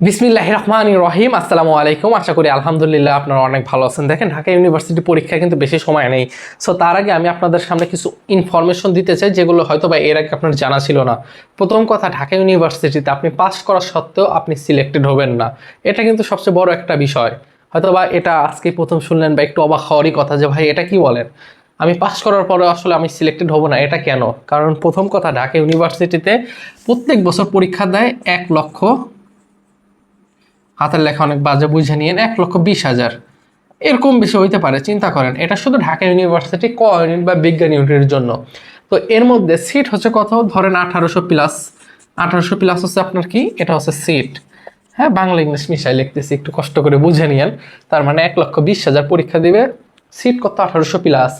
বিসমিল্লাহ রহমান রহিম, আসসালামু আলাইকুম। আশা করি আলহামদুলিল্লাহ আপনারা অনেক ভালো আছেন। দেখেন, ঢাকা ইউনিভার্সিটি পরীক্ষা কিন্তু বেশি সময় নেই। সো তার আগে আমি আপনাদের সামনে কিছু ইনফরমেশন দিতে চাই, যেগুলো হয়তো বা এর আগে আপনার জানা ছিল না। প্রথম কথা, ঢাকা ইউনিভার্সিটিতে আপনি পাস করা সত্ত্বেও আপনি সিলেক্টেড হবেন না। এটা কিন্তু সবচেয়ে বড় একটা বিষয়। হয়তো বা এটা আজকে প্রথম শুনলেন বা একটু অবাক হওয়ারই কথা যে, ভাই, এটা কি বলেন? আমি পাস করার পরে আসলে আমি সিলেক্টেড হব না, এটা কেন? কারণ প্রথম কথা, ঢাকা ইউনিভার্সিটিতে প্রত্যেক বছর পরীক্ষা দেয় এক লক্ষ হাতের লেখা অনেক বাজে বুঝে নিয়েন, এক লক্ষ বিশ হাজার। এরকম বেশি হইতে পারে, চিন্তা করেন, এটা শুধু ঢাকা ইউনিভার্সিটি ক ইউনিট বা বিজ্ঞান ইউনিটের জন্য। তো এর মধ্যে সিট হচ্ছে কত? ধরেন আঠারোশো প্লাস আঠারোশো প্লাস হচ্ছে আপনার কি? এটা হচ্ছে সিট হ্যাঁ বাংলা, ইংলিশ মিশাই লিখতেছি, একটু কষ্ট করে বুঝে নিয়েন। তার মানে এক লক্ষ বিশ হাজার পরীক্ষা দিবে সিট কত? আঠারোশো প্লাস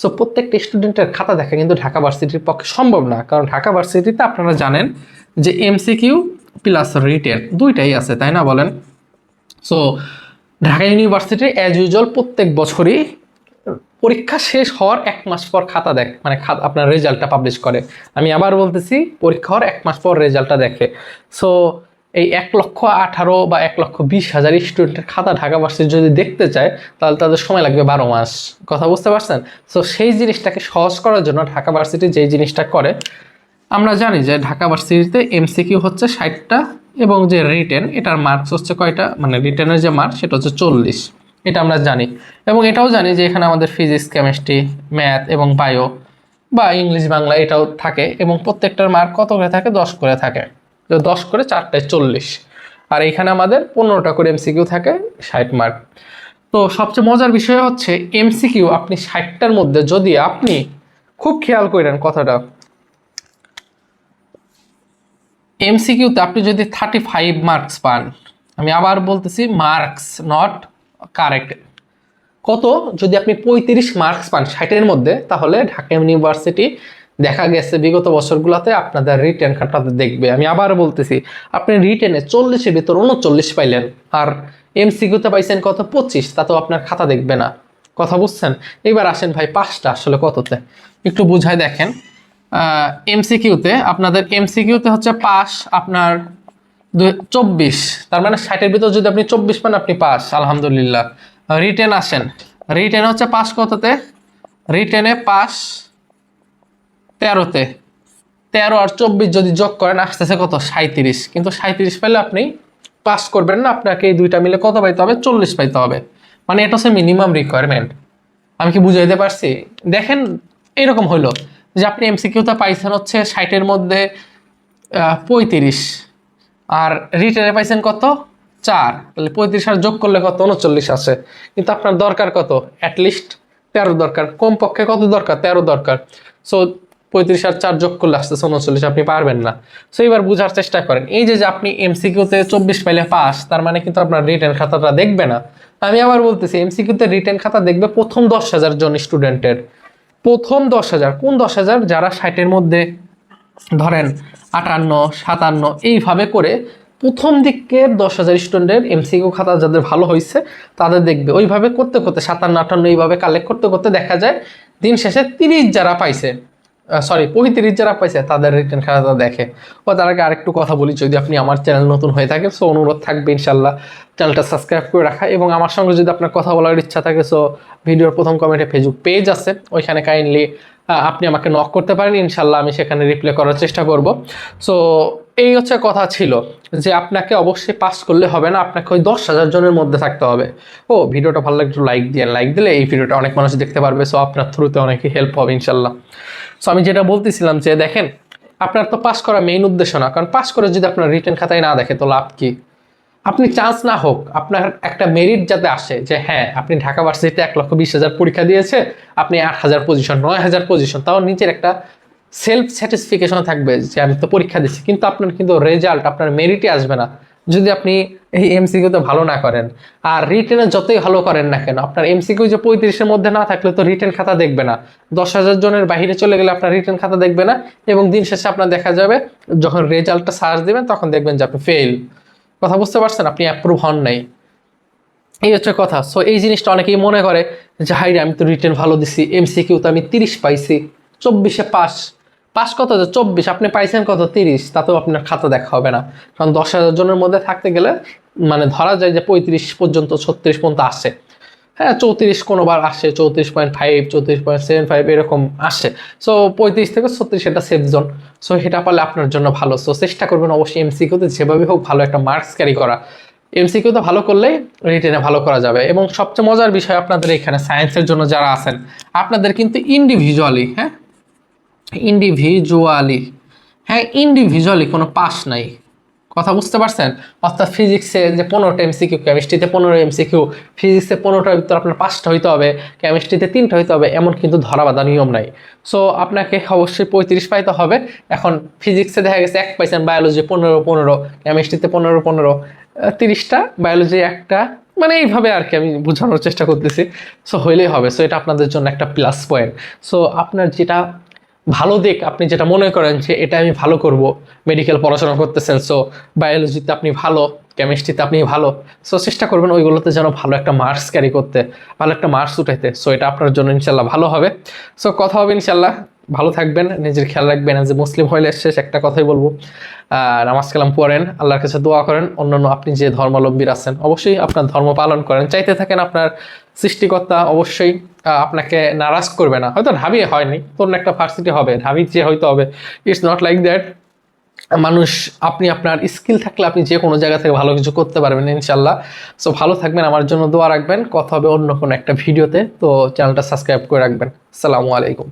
সো প্রত্যেকটা স্টুডেন্টের খাতা দেখা কিন্তু ঢাকা ভার্সিটির পক্ষে সম্ভব না, কারণ ঢাকা ভার্সিটিতে আপনারা জানেন যে এমসিকিউ প্লাস রিটেন দুইটাই আছে, তাই না বলেন? So Dhaka university as usual প্রত্যেক বছরই পরীক্ষা শেষ হওয়ার এক মাস পর খাতা দেখ মানে আপনার রেজাল্টটা পাবলিশ করে। আমি আবার বলতেছি, পরীক্ষা হওয়ার এক মাস পর রেজাল্টটা দেখে। সো এই এক লক্ষ আঠারো বা এক লক্ষ বিশ হাজার স্টুডেন্টের খাতা ঢাকা ভার্সিটি যদি দেখতে চায়, তাহলে তাদের সময় লাগবে বারো মাস। কথা বুঝতে পারছেন? সো সেই জিনিসটাকে সহজ করার জন্য ঢাকা ভার্সিটি যেই জিনিসটা করে আমরা জানি যে ঢাকা ভার্সিটিতে এমসিকিউ হচ্ছে ষাটটা এবং যে রিটেন, এটার মার্কস হচ্ছে কয়টা? মানে রিটেনের যে মার্কস সেটা হচ্ছে চল্লিশ। এটা আমরা জানি। এবং এটাও জানি যে এখানে আমাদের ফিজিক্স কেমিস্ট্রি ম্যাথ এবং বায়ো বা ইংলিশ, বাংলা এটাও থাকে এবং প্রত্যেকটার মার্ক কত করে থাকে? দশ করে থাকে। তো দশ করে চারটায় চল্লিশ। আর এখানে আমাদের পনেরোটা করে এমসিকিউ থাকে, ষাট মার্ক তো সবচেয়ে মজার বিষয় হচ্ছে এমসিকিউ আপনি ষাটটার মধ্যে যদি আপনি খুব খেয়াল করেন কথাটা এমসিকিউতে আপনি যদি থার্টি ফাইভ মার্কস পান, আমি আবার বলতেছি মার্কস নট কারেক্ট কত? যদি আপনি পঁয়ত্রিশ মার্কস পান ষাটের মধ্যে, তাহলে ঢাকা ইউনিভার্সিটি দেখা গেছে বিগত বছরগুলোতে আপনাদের রিটেন খাতাতে দেখবে। আমি আবার বলতেছি, আপনি রিটেনে চল্লিশের ভিতর উনচল্লিশ পাইলেন, আর এমসিকিউতে পাইছেন কত? পঁচিশ তাতেও আপনার খাতা দেখবে না। কথা বুঝছেন? এবার আসেন ভাই পাঁচটা, আসলে কততে? একটু বুঝায় দেখেন। এমসিকিউতে আপনাদের এমসিকিউতে হচ্ছে পাস আপনার চব্বিশ। তার মানে ষাটের ভিতর যদি আপনি চব্বিশ পান, আপনি পাস আলহামদুলিল্লাহ। রিটেন আসেন। রিটেন হচ্ছে পাস কততে? রিটেনে পাস তেরোতে। তেরো আর চব্বিশ যদি যোগ করেন, আসতেছে কত? সাঁত্রিশ কিন্তু সাঁত্রিশ পেলে আপনি পাস করবেন না, আপনাকে এই দুইটা মিলে কত পাইতে হবে? চল্লিশ পাইতে হবে। মানে এটা হচ্ছে মিনিমাম রিকোয়ারমেন্ট আমি কি বুঝাইতে পারছি? দেখেন, এরকম হইল। যে আপনি এমসিকিউতে পাইছেন হচ্ছে ষাটের মধ্যে পঁয়ত্রিশ। আর রিটার্নে পাইছেন কত? চার। তাহলে পঁয়ত্রিশ আর যোগ করলে কত? উনচল্লিশ আছে। কিন্তু আপনার দরকার কত? অ্যাটলিস্ট তেরো দরকার। কমপক্ষে কত দরকার? তেরো দরকার। সো পঁয়ত্রিশ আর চার যোগ করলে আসতেছে উনচল্লিশ, আপনি পারবেন না। সো এবার বোঝার চেষ্টা করেন। এই যে আপনি এমসিকিউতে চব্বিশ পাইলে পাস, তার মানে কিন্তু আপনার রিটার্ন খাতাটা দেখবে না। আমি আবার বলতেছি এমসিকিউতে রিটার্ন খাতা দেখবে প্রথম দশ হাজার জন স্টুডেন্টের প্রথম দশ হাজার। কোন দশ হাজার? যারা ষাটের মধ্যে ধরেন আটান্ন, সাতান্ন, এইভাবে করে প্রথম দিককে দশ হাজার স্টুডেন্টের এমসিকিউ খাতা যাদের ভালো হয়েছে তাদের দেখবে। ওইভাবে করতে করতে সাতান্ন, আটান্ন এইভাবে কালেক্ট করতে করতে দেখা যায়, দিন শেষে তিরিশ যারা পাইছে সরি পঁয়ত্রিশ যারা পাইছে, তাদের রিটার্ন খাতা দেখে। ও, তার আগে আরেকটু কথা বলি, যদি আপনি আমার চ্যানেল নতুন হয়ে থাকে সো অনুরোধ থাকবে ইনশাল্লাহ চ্যানেলটা সাবস্ক্রাইব করে রাখা। এবং আমার সঙ্গে যদি আপনার কথা বলার ইচ্ছা থাকে সো ভিডিওর প্রথম কমেন্টে ফেসবুক পেজ আছে, ওইখানে কাইন্ডলি আপনি আমাকে নক করতে পারেন। ইনশাল্লাহ আমি সেখানে রিপ্লাই করার চেষ্টা করব। সো এই হচ্ছে কথা ছিল যে আপনাকে অবশ্যই পাস করলে হবে না, আপনাকে ওই দশ হাজার জনের মধ্যে থাকতে হবে। ও, ভিডিওটা ভালো লাগলে লাইক দিয়ে লাইক দিলে এই ভিডিওটা অনেক মানুষ দেখতে পারবে সো আপনার থ্রুতে অনেকে হেল্প হবে ইনশাল্লাহ। সো আমি যেটা বলতেছিলাম যে দেখেন, আপনার তো পাস করা মেইন উদ্দেশ্য না, কারণ পাস করে যদি আপনার রিটার্ন খাতায় না দেখে, তো লাভ কি? আপনি চান্স না হোক, আপনার একটা মেরিট যাতে আসে যে হ্যাঁ আপনি ঢাকা ভার্সিটিতে এক লক্ষ বিশ হাজার পরীক্ষা দিয়েছে, আপনি আট হাজার পজিশন নয় হাজার পজিশন তাও নিচের একটা সেলফ স্যাটিসফিকেশন থাকবে যে আমি তো পরীক্ষা দিচ্ছি, কিন্তু আপনার কিন্তু রেজাল্ট আপনার মেরিটে আসবে না। যদি আপনি এই এমসিকিউতে ভালো না করেন, আর রিটেনে যতই ভালো করেন না কেন, আপনার এমসিকিউ যে পঁয়ত্রিশের মধ্যে না থাকলে তো রিটেন খাতা দেখবে না। দশ হাজার জনের বাইরে চলে গেলে আপনার রিটেন খাতা দেখবে না, এবং দিন শেষে আপনার দেখা যাবে, যখন রেজাল্টটা সার্চ দেবেন, তখন দেখবেন যে আপনি ফেল কথা বুঝতে পারছেন? আপনি অ্যাপ্রুভ হন নাই। এই হচ্ছে কথা। সো এই জিনিসটা অনেকেই মনে করে যে হাইরে আমি তো রিটেন ভালো দিছি এমসিকিউ তো আমি তিরিশ পাইছি, চব্বিশে পাস পাস কত? যে চব্বিশ। আপনি পাইছেন কত? তিরিশ। তাতেও আপনার খাতা দেখা হবে না। কারণ দশ হাজার জনের মধ্যে থাকতে গেলে মানে ধরা যায় যে পঁয়ত্রিশ পর্যন্ত ছত্রিশ পর্যন্ত আসে। হ্যাঁ চৌত্রিশ কোনোবার আসে। চৌত্রিশ পয়েন্ট ফাইভ চৌত্রিশ পয়েন্ট সেভেন ফাইভ এরকম আসে। সো পঁয়ত্রিশ থেকে ছত্রিশ এটা সেফ জোন সো সেটা পারলে আপনার জন্য ভালো। সো চেষ্টা করবেন অবশ্যই এমসিকিউতে যেভাবে হোক ভালো একটা মার্কস ক্যারি করা। এমসিকিউতে ভালো করলেই রিটেনে ভালো করা যাবে। এবং সবচেয়ে মজার বিষয় আপনাদের এখানে সায়েন্সের জন্য যারা আছেন, আপনাদের কিন্তু ইন্ডিভিজুয়ালি হ্যাঁ ইন্ডিভিজুয়ালি হ্যাঁ ইন্ডিভিজুয়ালি কোনো পাস নাই। কথা বুঝতে পারছেন? অর্থাৎ ফিজিক্সে যে পনেরোটা এমসিকিউ কেমিস্ট্রিতে পনেরো এমসিকিউ ফিজিক্সে পনেরোটার ভিতরে আপনার পাঁচটা হইতে হবে কেমিস্ট্রিতে তিনটা হইতে হবে, এমন কিন্তু ধরা বাঁধা নিয়ম নাই। সো আপনাকে অবশ্যই পঁয়ত্রিশ পাইতে হবে। এখন ফিজিক্সে দেখা গেছে এক পাইছেন বায়োলজি পনেরো পনেরো কেমিস্ট্রিতে পনেরো পনেরো, তিরিশটা বায়োলজি একটা মানে এইভাবে আর কি আমি বোঝানোর চেষ্টা করতেছি। সো হইলেই হবে। সো এটা আপনাদের জন্য একটা প্লাস পয়েন্ট সো আপনার যেটা ভালো দিক, আপনি যেটা মনে করেন যে এটা আমি ভালো করব। মেডিকেল পড়াশোনা করতেছেন সো বায়োলজিতে আপনি ভালো কেমিস্ট্রিতে আপনি ভালো সো চেষ্টা করবেন ওইগুলোতে যেন ভালো একটা মার্কস ক্যারি করতে, ভালো একটা মার্কস উঠাইতে সো এটা আপনার জন্য ইনশাল্লাহ ভালো হবে। সো কথা হবে ইনশাল্লাহ। ভালো থাকবেন, নিজের খেয়াল রাখবেন। যে মুসলিম হইলে শেষ একটা কথাই বলব। নামাজ কালাম পড়েন, আল্লাহর কাছে দোয়া করেন। অন্যান্য আপনি যে ধর্মাবলম্বীর আছেন, অবশ্যই আপনার ধর্ম পালন করেন। চাইতে থাকেন আপনার সৃষ্টিকর্তা অবশ্যই আপনাকে নারাজ করবে না। হয়তো ঢাবি হয়নি, অন্য একটা ভার্সিটি হবে, ঢাবি যে হয়তো হবে। ইটস নট লাইক দ্যাট মানুষ, আপনি আপনার স্কিল থাকলে আপনি যে কোনো জায়গা থেকে ভালো কিছু করতে পারবেন ইনশাল্লাহ সো ভালো থাকবেন, আমার জন্য দোয়া রাখবেন। কথা হবে অন্য কোনো একটা ভিডিওতে। তো চ্যানেলটা সাবস্ক্রাইব করে রাখবেন। আসসালামু আলাইকুম